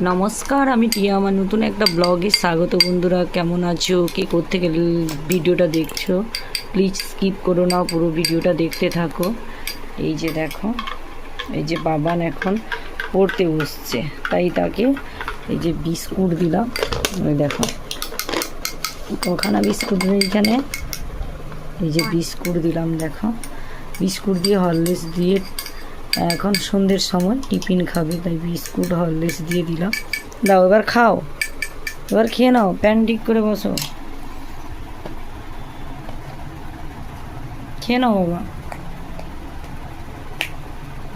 নমস্কার, আমি টিয়া। আমার নতুন একটা ব্লগে স্বাগত বন্ধুরা। কেমন আছো? কে গেলে ভিডিওটা দেখছ? প্লিজ স্কিপ করো না, পুরো ভিডিওটা দেখতে থাকো। এই যে দেখো, এই যে বাবান এখন পড়তে বসছে। তাই তাকে এই যে বিস্কুট দিলাম। ওই দেখো, কখানা বিস্কুট এইখানে এই যে বিস্কুট দিলাম, দেখো। বিস্কুট দিয়ে হরলিক্স দিয়ে এখন সন্ধ্যের সময়, টিফিন খাবে, তাই বিস্কুট, হরলিক্স দিয়ে দিলাম। দাও, এবার খাও। এবার খেয়ে নাও, প্যান ঠিক করে বসো। খেয়ে নাও, বাবা।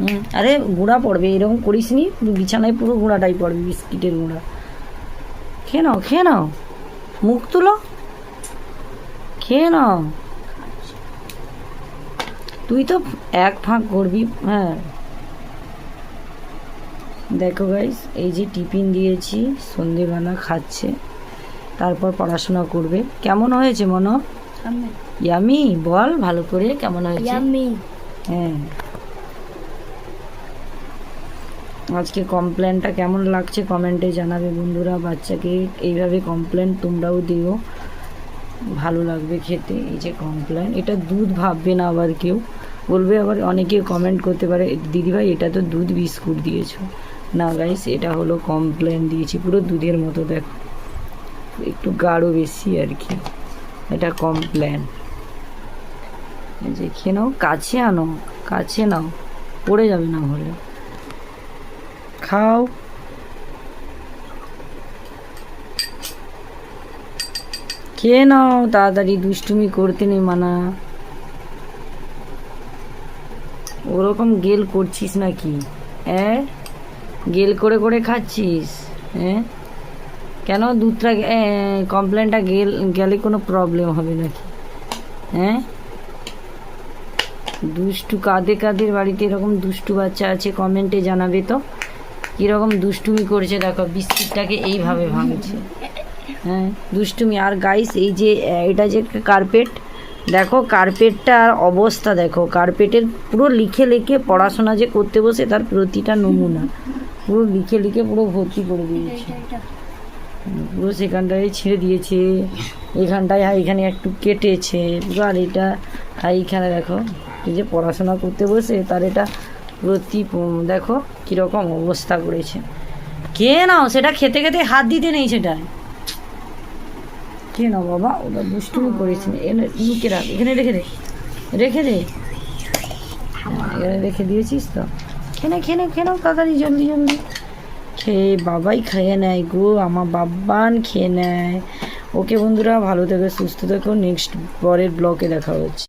হুম, আরে গুঁড়া পড়বে, এরকম করিস নি, বিছানায় পুরো গুঁড়াটাই পড়বে, বিস্কিটের গুঁড়া। খেয়ে নাও খেয়ে নাও। মুখ তুলো। খেয়ে নাও। তুই তো এক ফাঁক করবি হ্যাঁ। দেখো গাইস এই যে টিফিন দিয়েছি সন্ধেবেলা খাচ্ছে তারপর পড়াশোনা করবে। কেমন হয়েছে মনো? ইয়ামি বল ভালো করে কেমন হয়েছে? হ্যাঁ। আজকে কমপ্লেনটা কেমন লাগছে? কমেন্টে জানাবে বন্ধুরা বাচ্চাকে। এইভাবে কমপ্লেন তোমরাও দিও। ভালো লাগবে খেতে, এই যে কমপ্লেন এটা দুধ ভাববে না আবার কেউ। বলবে আবার অনেকে কমেন্ট করতে পারে, দিদিভাই, এটা তো দুধ বিস্কুট দিয়েছ। না গাইস এটা হলো কমপ্লেন দিয়েছি, পুরো দুধের মতো দেখো। একটু গাঢ় বেশি আর কি। এটা কমপ্লেন যে খেয়ে নাও, কাছে আনো, কাছে নাও। পড়ে যাবে না হলে। খাও। খেয়ে নাও, তাড়াতাড়ি দুষ্টুমি করতে নেই মানা। ওরকম গেল করছিস নাকি? হ্যাঁ গেল করে করে খাচ্ছিস? হ্যাঁ কেন দুধটা কমপ্লেনটা গেল, গেলে কোনো প্রবলেম হবে নাকি? হ্যাঁ দুষ্টু কাঁদে কাদের বাড়িতে এরকম দুষ্টু বাচ্চা আছে কমেন্টে জানাবে তো। কীরকম দুষ্টুমি করছে দেখো, বিস্কিটটাকে এইভাবে ভাঙছে। হ্যাঁ দুষ্টুমি। আর গাইস এই যে এটা যে কার্পেট দেখো কার্পেটটার অবস্থা দেখো। কার্পেটের পুরো লিখে লিখে পড়াশোনা যে করতে বসে, তার প্রতিটা নমুনা। পুরো লিখে লিখে পুরো ভর্তি করে দিয়েছে। পুরো সেখানটায় ছেড়ে দিয়েছে। এখানটায় হ্যাঁ এখানে একটু কেটেছে। পুরো আর এটা হ্যাঁ এইখানে দেখো, এই যে পড়াশোনা করতে বসে, তার এটা প্রতি দেখো কীরকম অবস্থা করেছে। কে নাও, সেটা খেতে খেতে হাত দিতে নেই সেটা কে না বাবা ওটা দুষ্টুমি করেছে। এনে লুকে রাখ এখানে রেখে দে রেখে দে। হ্যাঁ, এখানে রেখে দিয়েছিস তো। খেনে খেনে খেনো তাড়াতাড়ি জলদি জলদি। খেয়ে বাবাই খেয়ে নেয় গো আমার বাবান খেয়ে নেয়। ওকে বন্ধুরা ভালো থেকো সুস্থ থেকো। নেক্সট পরের ব্লকে দেখা হচ্ছে।